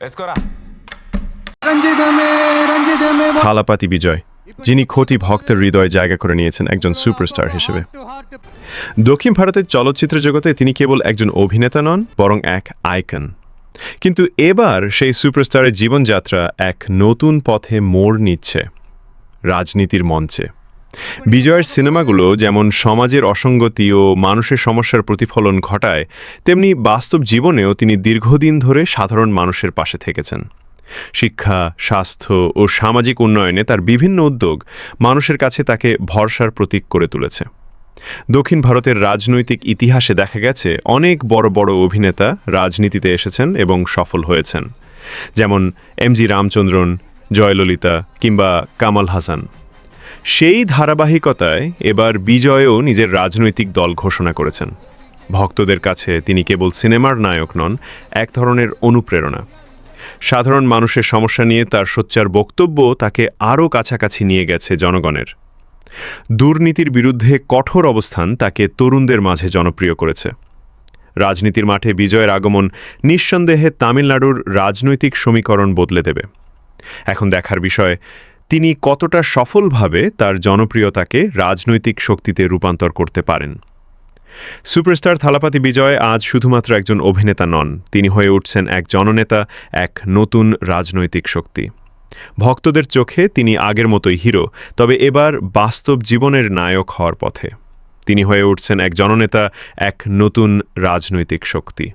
వేసుకోరా থালাপাতি বিজয় যিনি খোটি ভক্তের হৃদয়ে জায়গা করে নিয়েছেন একজন সুপারস্টার হিসেবে দক্ষিণ ভারতের চলচ্চিত্র জগতে তিনি কেবল একজন অভিনেতা নন বরং এক আইকন কিন্তু এবার সেই সুপারস্টারের জীবনযাত্রা এক নতুন পথে মোড় নিচ্ছে রাজনীতির মঞ্চে বিজয়ের সিনেমাগুলো যেমন সমাজের অসঙ্গতি ও মানুষের সমস্যার প্রতিফলন ঘটায়, তেমনি বাস্তব জীবনেও তিনি দীর্ঘদিন ধরে সাধারণ মানুষের পাশে থেকেছেন। শিক্ষা, স্বাস্থ্য ও সামাজিক উন্নয়নে তার বিভিন্ন উদ্যোগ মানুষের কাছে তাকে ভরসার প্রতীক করে তুলেছে। দক্ষিণ ভারতের রাজনৈতিক ইতিহাসে দেখা গেছে, অনেক বড় বড় অভিনেতা রাজনীতিতে এসেছেন এবং সফল হয়েছেন। যেমন এম জি রামচন্দ্রন, জয়ললিতা কিংবা কামাল হাসান। সেই ধারাবাহিকতায় এবার বিজয়ও নিজের রাজনৈতিক দল ঘোষণা করেছেন। ভক্তদের কাছে তিনি কেবল সিনেমার নায়ক নন, এক ধরনের অনুপ্রেরণা। সাধারণ মানুষের সমস্যা নিয়ে তার সোচ্চার বক্তব্য তাকে আরও কাছাকাছি নিয়ে গেছে জনগণের। দুর্নীতির বিরুদ্ধে কঠোর অবস্থান তাকে তরুণদের মাঝে জনপ্রিয় করেছে। রাজনীতির মাঠে বিজয়ের আগমন নিঃসন্দেহে তামিলনাড়ুর রাজনৈতিক সমীকরণ বদলে দেবে। এখন দেখার বিষয় তিনি কতটা সফলভাবে তার জনপ্রিয়তাকে রাজনৈতিক শক্তিতে রূপান্তর করতে পারেন। সুপারস্টার থালাপাতি বিজয় আজ শুধুমাত্র একজন অভিনেতা নন, তিনি হয়ে উঠছেন এক জননেতা, এক নতুন রাজনৈতিক শক্তি। ভক্তদের চোখে তিনি আগের মতোই হিরো, তবে এবার বাস্তব জীবনের নায়ক হওয়ার পথে। তিনি হয়ে উঠছেন এক জননেতা, এক নতুন রাজনৈতিক শক্তি।